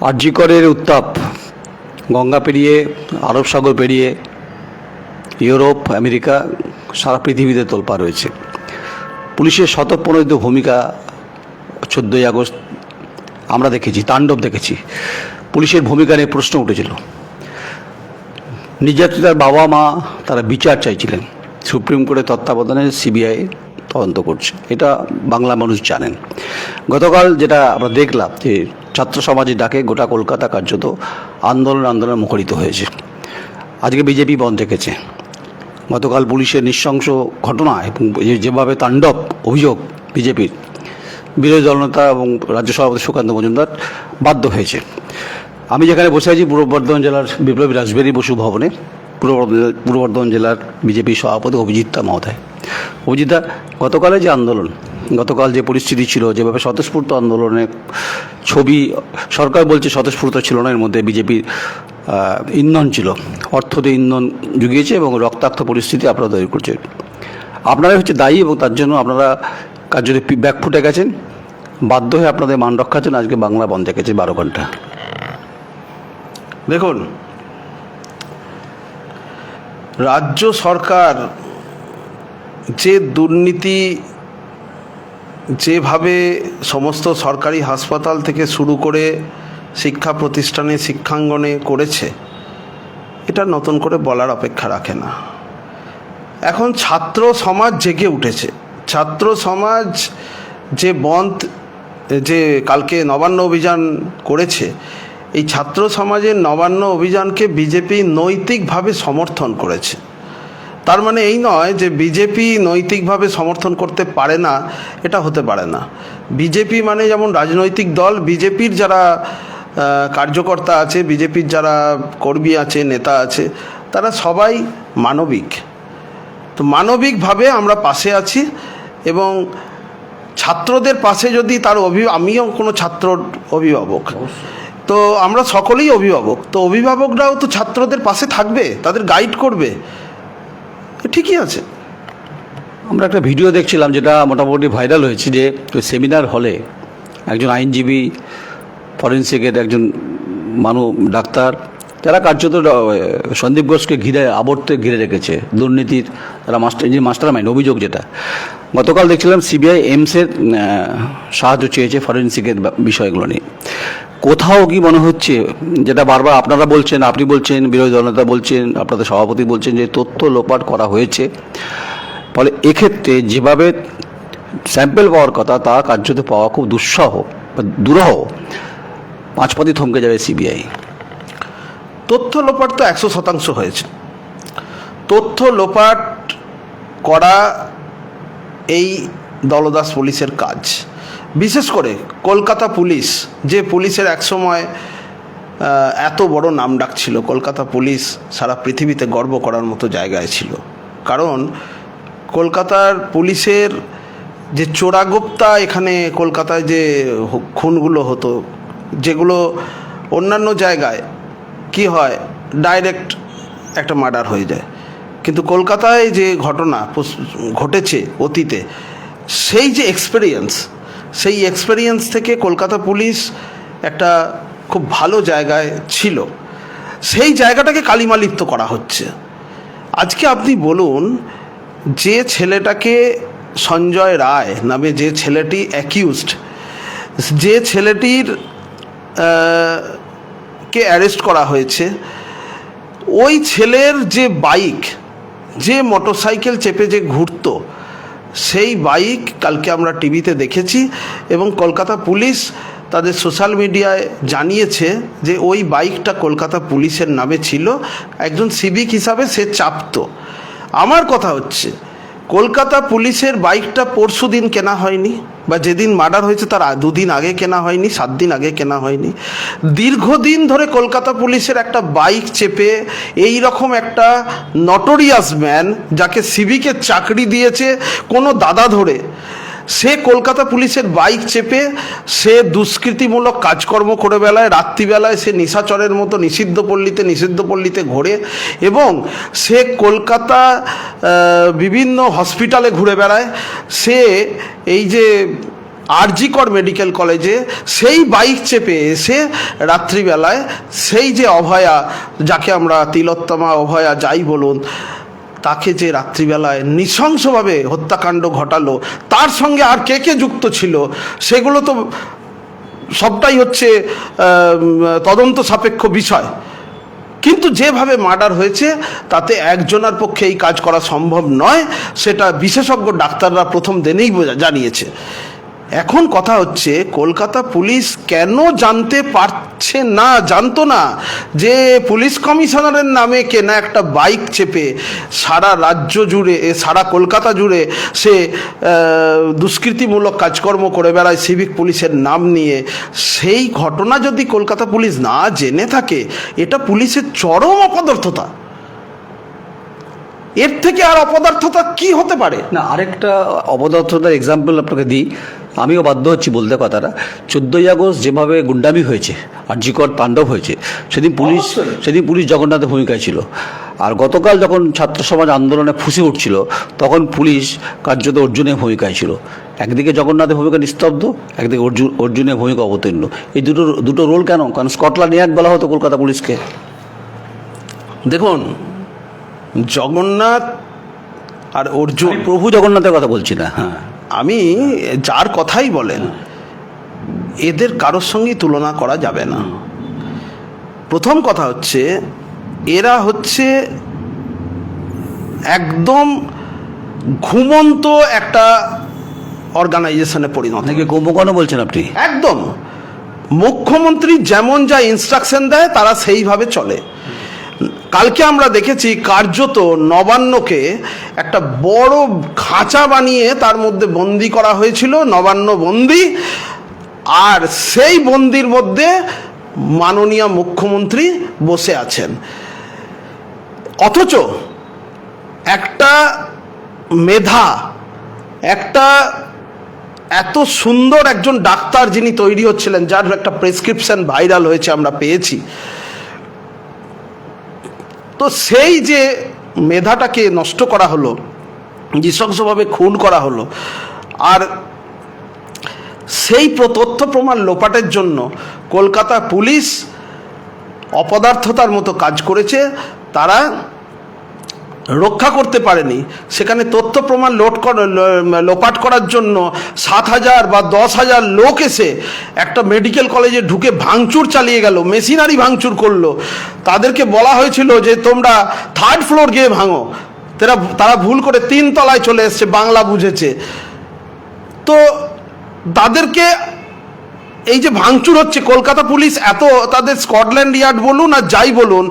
আর্যিকরের উত্তাপ, গঙ্গা পেরিয়ে, আরব সাগর পেরিয়ে, ইউরোপ, আমেরিকা, সারা পৃথিবীতে তোলপা রয়েছে। পুলিশের শতপ্রণোদিত ভূমিকা চোদ্দোই আগস্ট আমরা দেখেছি, তাণ্ডব দেখেছি। পুলিশের ভূমিকা নিয়ে প্রশ্ন উঠেছিল। নির্যাতিতার বাবা মা তারা বিচার চাইছিলেন। সুপ্রিম কোর্টের তত্ত্বাবধানে সিবিআই তদন্ত করছে। এটা বাংলা মানুষ জানেন। গতকাল যেটা আমরা দেখলাম যে ছাত্র সমাজের ডাকে গোটা কলকাতা কার্যত আন্দোলন আন্দোলন মুখরিত হয়েছে। আজকে বিজেপি বন্ধ রেখেছে। গতকাল পুলিশের নৃশংস ঘটনা এবং যেভাবে তাণ্ডব, অভিযোগ বিজেপির, বিরোধী দলনেতা এবং রাজ্য সভাপতি সুকান্ত মজুমদার বাধ্য হয়েছে। আমি যেখানে বসে আছি পূর্ব বর্ধমান জেলার বিপ্লবী রাজবেরি বসু ভবনে। পূর্ব পূর্ব বর্ধমান জেলার বিজেপি সভাপতি অভিজিৎতা মহোদয়। অভিজিৎদা গতকালে যে আন্দোলন গতকাল যে পরিস্থিতি ছিল, যেভাবে স্বতঃস্ফূর্ত আন্দোলনের ছবি, সরকার বলছে স্বতঃস্ফূর্ত ছিল না, এর মধ্যে বিজেপির ইন্ধন ছিল। অর্থ দিয়ে ইন্ধন জুগিয়েছে এবং রক্তাক্ত পরিস্থিতি আপনারা তৈরি করছে। আপনারাই হচ্ছে দায়ী এবং তার জন্য আপনারা কার্যত ব্যাক ফুটে গেছেন। বাধ্য হয়ে আপনাদের মান রক্ষার জন্য আজকে বাংলা বন্ধ রেখেছে বারো ঘণ্টা। দেখুন, রাজ্য সরকার যে দুর্নীতি যেভাবে সমস্ত সরকারি হাসপাতাল থেকে শুরু করে শিক্ষা প্রতিষ্ঠানে, শিক্ষাঙ্গনে করেছে, এটা নতুন করে বলার অপেক্ষা রাখে না। এখন ছাত্র সমাজ জেগে উঠেছে। ছাত্র সমাজ যে বন্ধ, যে কালকে নবান্ন অভিযান করেছে, এই ছাত্র সমাজের নবান্ন অভিযানকে বিজেপি নৈতিকভাবে সমর্থন করেছে। তার মানে এই নয় যে বিজেপি নৈতিকভাবে সমর্থন করতে পারে না, এটা হতে পারে না। বিজেপি মানে যেমন রাজনৈতিক দল বিজেপির যারা কার্যকর্তা আছে বিজেপির যারা কর্মী আছে, নেতা আছে, তারা সবাই মানবিক। তো মানবিকভাবে আমরা পাশে আছি এবং ছাত্রদের পাশে যদি তার অভি, আমিও কোনো ছাত্র অভিভাবক। তো আমরা সকলেই অভিভাবক। তো অভিভাবকরাও তো ছাত্রদের পাশে থাকবে, তাদের গাইড করবে। ঠিকই আছে। আমরা একটা ভিডিও দেখছিলাম যেটা মোটামুটি ভাইরাল হয়েছে যে সেমিনার হলে একজন আইনজীবী, ফরেন্সিকের একজন মানু, ডাক্তার, যারা কার্যত সন্দীপ ঘোষকে ঘিরে আবর্তে ঘিরে রেখেছে, দুর্নীতির তারা মাস্টার যে মাস্টার মাইন্ড অভিযোগ যেটা। গতকাল দেখছিলাম সিবিআই এমসের সাহায্য চেয়েছে ফরেন্সিকের বিষয়গুলো নিয়ে। কোথাও কি মনে হচ্ছে, যেটা বারবার আপনারা বলছেন, আপনি বলছেন, বিরোধী দলনেতা বলছেন, আপনাদের সভাপতি বলছেন যে তথ্য লোপাট করা হয়েছে, ফলে এক্ষেত্রে যেভাবে স্যাম্পেল পাওয়ার কথা, তা কার্যত পাওয়া খুব দুঃসহ বা দুরহ। পাঁচ পদই থমকে যাবে সিবিআই। তথ্য লোপাট তো একশো শতাংশ হয়েছে। তথ্য লোপাট করা এই দলদাস পুলিশের কাজ। বিশেষ করে কলকাতা পুলিশ, যে পুলিশের একসময় এত বড় নাম ডাক ছিল, কলকাতা পুলিশ সারা পৃথিবীতে গর্ব করার মতো জায়গায় ছিল। কারণ কলকাতার পুলিশের যে চোরাগোপ্তা, এখানে কলকাতায় যে খুনগুলো হতো, যেগুলো অন্যান্য জায়গায় কি হয় ডাইরেক্ট একটা মার্ডার হয়ে যায়। কিন্তু কলকাতায় যে ঘটনা, ঘটেছে অতীতে, সেই যে এক্সপেরিয়েন্স সেই এক্সপেরিয়েন্স থেকে কলকাতা পুলিশ একটা খুব ভালো জায়গায় ছিল। সেই জায়গাটাকে কালিমালিপ্ত করা হচ্ছে। আজকে আপনি বলুন, যে ছেলেটাকে সঞ্জয় রায় নামে যে ছেলেটি অ্যাকিউজড যে ছেলেটির কে অ্যারেস্ট করা হয়েছে, ওই ছেলের যে বাইক যে মোটরসাইকেল চেপে যে ঘুরতো সেই বাইক কালকে আমরা টিভিতে দেখেছি এবং কলকাতা পুলিশ তাদের সোশ্যাল মিডিয়ায় জানিয়েছে যে ওই বাইকটা কলকাতা পুলিশের নামে ছিল। একজন সিভিক হিসাবে সে চাপত। আমার কথা হচ্ছে কলকাতা পুলিশের বাইকটা পরশু দিন কেনা হয়নি, বা যেদিন মার্ডার হয়েছে তার দুদিন আগে কেনা হয়নি, সাত দিন আগে কেনা হয়নি। দীর্ঘদিন ধরে কলকাতা পুলিশের একটা বাইক চেপে এই রকম একটা নটোরিয়াস ম্যান যাকে সিভিকে চাকরি দিয়েছে কোনো দাদা ধরে সে কলকাতা পুলিশের বাইক চেপে সে দুষ্কৃতিমূলক কাজকর্ম করে বেলায় রাত্রিবেলায় সে নিশাচরের মতো নিষিদ্ধ পল্লীতে নিষিদ্ধ পল্লীতে ঘোরে এবং সে কলকাতা বিভিন্ন হসপিটালে ঘুরে বেড়ায়। সে এই যে আরজিকর মেডিকেল কলেজে সেই বাইক চেপে এসে রাত্রিবেলায় সেই যে অভয়া, যাকে আমরা তিলোত্তমা অভয়া যাই বলুন তাকে যে রাত্রিবেলায় নৃশংসভাবে হত্যাকাণ্ড ঘটালো, তার সঙ্গে আর কে কে যুক্ত ছিল, সেগুলো তো সবটাই হচ্ছে তদন্ত সাপেক্ষ বিষয়। কিন্তু যেভাবে মার্ডার হয়েছে, তাতে একজনের পক্ষে এই কাজ করা সম্ভব নয়, সেটা বিশেষজ্ঞ ডাক্তাররা প্রথম দিনেই জানিয়েছে। এখন কথা হচ্ছে, কলকাতা পুলিশ কেন জানতে পারছে না, জানতো না যে পুলিশ কমিশনারের নামে কেনা একটা বাইক চেপে সারা রাজ্য জুড়ে সারা কলকাতা জুড়ে সে দুষ্কৃতিমূলক কাজকর্ম করে বেড়ায় সিভিক পুলিশের নাম নিয়ে। সেই ঘটনা যদি কলকাতা পুলিশ না জেনে থাকে, এটা পুলিশের চরম অপদার্থতা। এর থেকে আর অপদার্থতা কি হতে পারে? না, আরেকটা অপদার্থতার এক্সাম্পল আপনাকে দিই। আমিও বাধ্য হচ্ছি বলতে কথাটা। চোদ্দোই আগস্ট যেভাবে গুন্ডামি হয়েছে আর্যিকর তাণ্ডব হয়েছে সেদিন পুলিশ সেদিন পুলিশ জগন্নাথের ভূমিকায় ছিল। আর গতকাল যখন ছাত্র সমাজ আন্দোলনে ফুসে উঠছিল তখন পুলিশ কার্যত অর্জুনের ভূমিকায় ছিল। একদিকে জগন্নাথের ভূমিকা নিস্তব্ধ একদিকে অর্জুন অর্জুনের ভূমিকা অবতীর্ণ। এই দুটো দুটো রোল কেন? কারণ স্কটল্যান্ড ইয়ার্ড বলা হতো কলকাতা পুলিশকে। দেখুন জগন্নাথ আর অর্জুন। প্রভু জগন্নাথের কথা বলছি না হ্যাঁ। আমি যার কথাই বলেন এদের কারোর সঙ্গেই তুলনা করা যাবে না। প্রথম কথা হচ্ছে এরা হচ্ছে একদম ঘুমন্ত একটা অর্গানাইজেশনে পরিণত। অনেকে কুম্ভকর্ণ বলছেন আপনি? একদম। মুখ্যমন্ত্রী যেমন যা ইনস্ট্রাকশন দেয় তারা সেইভাবে চলে। কালকে আমরা দেখেছি কার্যত নবান্নকে একটা বড় খাঁচা বানিয়ে তার মধ্যে বন্দি করা হয়েছিল, নবান্ন বন্দি। আর সেই বন্দির মধ্যে মাননীয় মুখ্যমন্ত্রী বসে আছেন। অথচ একটা মেধা, একটা এত সুন্দর একজন ডাক্তার যিনি তৈরি হচ্ছিলেন, যার একটা প্রেসক্রিপশন ভাইরাল হয়েছে আমরা পেয়েছি। তো সেই যে মেধাটাকে নষ্ট করা হলো নৃশংসভাবে খুন করা হলো, আর সেই তথ্য প্রমাণ লোপাটের জন্য কলকাতা পুলিশ অপদার্থতার মতো কাজ করেছে, তারা রক্ষা করতে পারেনি। সেখানে তথ্য প্রমাণ লোট লোপাট করার জন্য সাত হাজার বা দশ হাজার লোক এসে একটা মেডিকেল কলেজে ঢুকে ভাঙচুর চালিয়ে গেল, মেশিনারি ভাঙচুর করল। তাদেরকে বলা হয়েছিল যে, তোমরা থার্ড ফ্লোর গিয়ে ভাঙো। তারা তারা ভুল করে তিন তলায় চলে এসছে, বাংলা বুঝেছে। তো তাদেরকে এই যে ভাঙচুর হচ্ছে, কলকাতা পুলিশ এত তাদের স্কটল্যান্ড ইয়ার্ড বলুন আর যাই বলুন,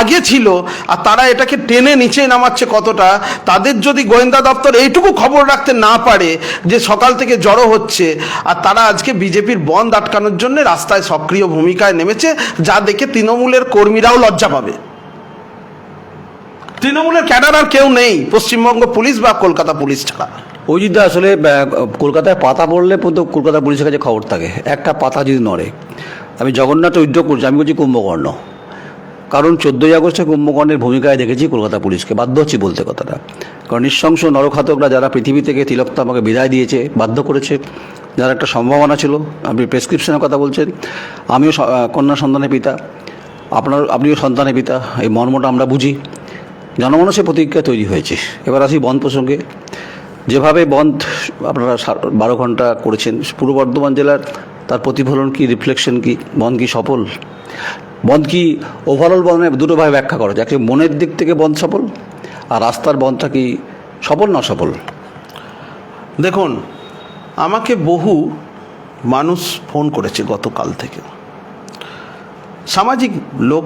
আগে ছিল, আর তারা এটাকে টেনে নিচে নামাচ্ছে কতটা, তাদের যদি গোয়েন্দা দপ্তর এইটুকু খবর রাখতে না পারে যে সকাল থেকে জড়ো হচ্ছে, আর তারা আজকে বিজেপির বন্ধ আটকানোর জন্য রাস্তায় সক্রিয় ভূমিকায় নেমেছে, যা দেখে তৃণমূলের কর্মীরাও লজ্জা পাবে। তৃণমূলের ক্যাডার আর কেউ নেই, পশ্চিমবঙ্গ পুলিশ বা কলকাতা পুলিশ ছাড়া। অযোধ্যা আসলে কলকাতায় পাতা পড়লে পর্যন্ত কলকাতা পুলিশের কাছে খবর থাকে। একটা পাতা যদি নড়ে, আমি জগন্নাথ উদ্যোগ করছি, আমি বলছি কুম্ভকর্ণ। কারণ চোদ্দোই আগস্টে কুম্ভকর্ণের ভূমিকায় দেখেছি কলকাতা পুলিশকে। বাধ্য হচ্ছি বলতে কথাটা। কারণ নৃশংস নরঘাতকরা যারা পৃথিবী থেকে তিলকতা আমাকে বিদায় দিয়েছে, বাধ্য করেছে, যার একটা সম্ভাবনা ছিল, আপনি প্রেসক্রিপশনের কথা বলছেন। আমিও কন্যা সন্তানের পিতা, আপনার, আপনিও সন্তানের পিতা, এই মর্মটা আমরা বুঝি। জনমানসের প্রতিক্রিয়া তৈরি হয়েছে। এবার আসি বন প্রসঙ্গে। যেভাবে বন্ধ আপনারা বারো ঘণ্টা করেছেন, পূর্ব বর্ধমান জেলার তার প্রতিফলন কি রিফ্লেকশন কি, বন্ধ কি সফল? বন্ধ কি ওভারঅল বন্ধে দুটো ভাবে ব্যাখ্যা করা যায় মনের দিক থেকে বন্ধ সফল, আর রাস্তার বন্ধটা কি সফল না সফল দেখুন, আমাকে বহু মানুষ ফোন করেছে গতকাল থেকে। সামাজিক লোক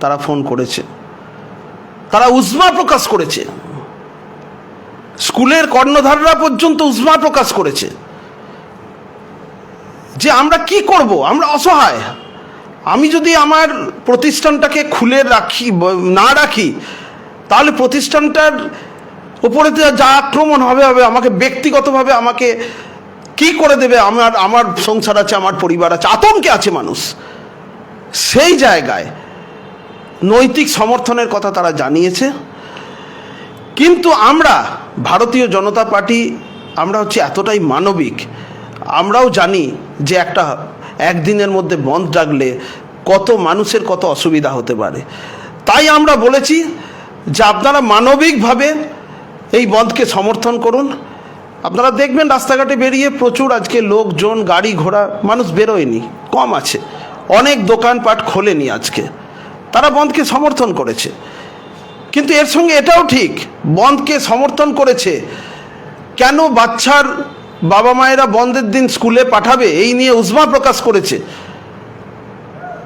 তারা ফোন করেছে। তারা উজমা প্রকাশ করেছে। স্কুলের কর্ণধাররা পর্যন্ত উষ্মা প্রকাশ করেছে যে আমরা কি করব? আমরা অসহায়। আমি যদি আমার প্রতিষ্ঠানটাকে খুলে রাখি, না রাখি, তাহলে প্রতিষ্ঠানটার উপরে তো যা আক্রমণ হবে হবে, আমাকে ব্যক্তিগতভাবে আমাকে কি করে দেবে? আমার আমার সংসার আছে, আমার পরিবার আছে, আতঙ্কে আছে মানুষ। সেই জায়গায় নৈতিক সমর্থনের কথা তারা জানিয়েছে। কিন্তু আমরা, ভারতীয় জনতা পার্টি, আমরা হচ্ছে এতটাই মানবিক। আমরাও জানি যে একটা, একদিনের মধ্যে বন্ধ ডাকলে কত মানুষের কত অসুবিধা হতে পারে। তাই আমরা বলেছি যে আপনারা মানবিকভাবে এই বন্ধকে সমর্থন করুন। আপনারা দেখবেন রাস্তাঘাটে বেরিয়ে প্রচুর আজকে লোকজন, গাড়ি ঘোড়া, মানুষ বেরোয়নি, কম আছে। অনেক দোকানপাট খোলেনি আজকে। তারা বন্ধকে সমর্থন করেছে। কিন্তু এর সঙ্গে এটাও ঠিক, বন্ধকে সমর্থন করেছে। কেন বাচ্চার বাবা মায়েরা বন্ধের দিন স্কুলে পাঠাবে? এই নিয়ে উজমা প্রকাশ করেছে।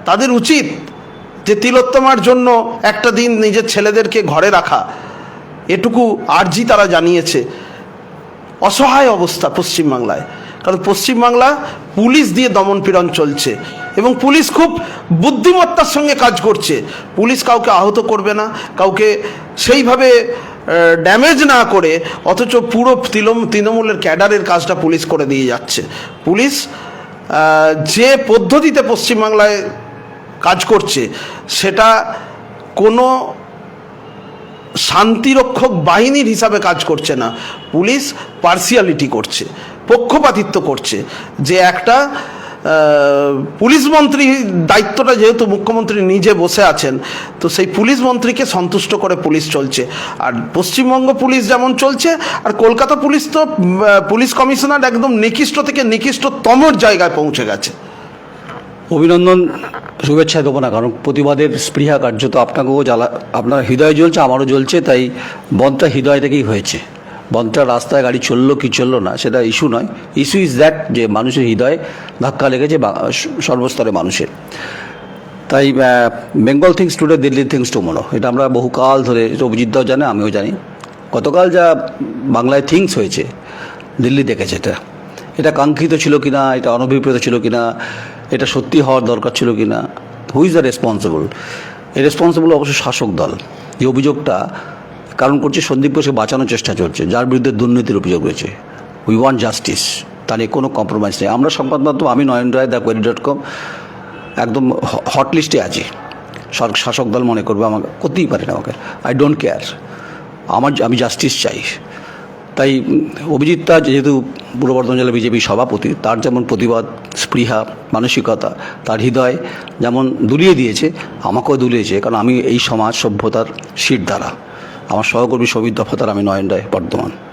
তাদের উচিত যে তিলোত্তমার জন্য একটা দিন নিজের ছেলেদেরকে ঘরে রাখা। এটুকু আর্জি তারা জানিয়েছে। অসহায় অবস্থা পশ্চিমবাংলায়। কারণ পশ্চিমবাংলা পুলিশ দিয়ে দমনপীড়ন চলছে। এবং পুলিশ খুব বুদ্ধিমত্তার সঙ্গে কাজ করছে। পুলিশ কাউকে আহত করবে না, কাউকে সেইভাবে ড্যামেজ না করে, অথচ পুরো তৃণমূল তৃণমূলের ক্যাডারের কাজটা পুলিশ করে দিয়ে যাচ্ছে। পুলিশ যে পদ্ধতিতে পশ্চিমবাংলায় কাজ করছে, সেটা কোনো শান্তিরক্ষক বাহিনীর হিসাবে কাজ করছে না। পুলিশ পার্সিয়ালিটি করছে, পক্ষপাতিত্ব করছে। যে একটা পুলিশ মন্ত্রী দায়িত্বটা যেহেতু মুখ্যমন্ত্রী নিজে বসে আছেন, তো সেই পুলিশ মন্ত্রীকে সন্তুষ্ট করে পুলিশ চলছে। আর পশ্চিমবঙ্গ পুলিশ যেমন চলছে, আর কলকাতা পুলিশ তো পুলিশ কমিশনার একদম নিকৃষ্ট থেকে নিকৃষ্টতমর জায়গায় পৌঁছে গেছে। অভিনন্দন, শুভেচ্ছা দেবো না, কারণ প্রতিবাদের স্পৃহা কার্যত আপনাকেও জ্বালা, আপনার হৃদয় জ্বলছে, আমারও জ্বলছে, তাই বনটা হৃদয় থেকেই হয়েছে। বনটা রাস্তায় গাড়ি চলল কি চলল না, সেটা ইস্যু নয়। ইস্যু ইজ দ্যাট যে মানুষের হৃদয়ে ধাক্কা লেগেছে সর্বস্তরে মানুষের। তাই Bengal thinks today Delhi thinks to tomorrow এটা আমরা বহুকাল ধরে অভিজিৎদাও জানে, আমিও জানি। গতকাল যা বাংলায় থিংস হয়েছে, দিল্লি দেখেছে এটা। এটা কাঙ্ক্ষিত ছিল কিনা, এটা অনভিপ্রেত ছিল কিনা, এটা সত্যি হওয়ার দরকার ছিল কিনা হু ইজ দ্য রেসপন্সিবল এই রেসপন্সিবল অবশ্য শাসক দল। এই অভিযোগটা কারণ করছে সন্দীপ ঘোষকে বাঁচানোর চেষ্টা চলছে, যার বিরুদ্ধে দুর্নীতির অভিযোগ রয়েছে। উই ওয়ান্ট জাস্টিস নিয়ে কোনো কম্প্রোমাইজ নেই। আমরা সংবাদ মাধ্যম আমি Nayan Roy, the Quarry dot com, একদম হট লিস্টে আছি। শাসক দল মনে করবে আমাকে, করতেই পারে না আমাকে। আই ডোন্ট কেয়ার আমার, আমি জাস্টিস চাই। তাই অভিজিৎ দা যেহেতু পূর্ব বর্ধমান জেলা বিজেপি সভাপতি, তার যেমন প্রতিবাদ, স্পৃহা, মানসিকতা, তার হৃদয় যেমন দুলিয়ে দিয়েছে, আমাকেও দুলিয়েছে। কারণ আমি এই সমাজ সভ্যতার শির দ্বারা আমার সহকর্মী সবিত দফাতার আমি নয়ন রায় বর্ধমান।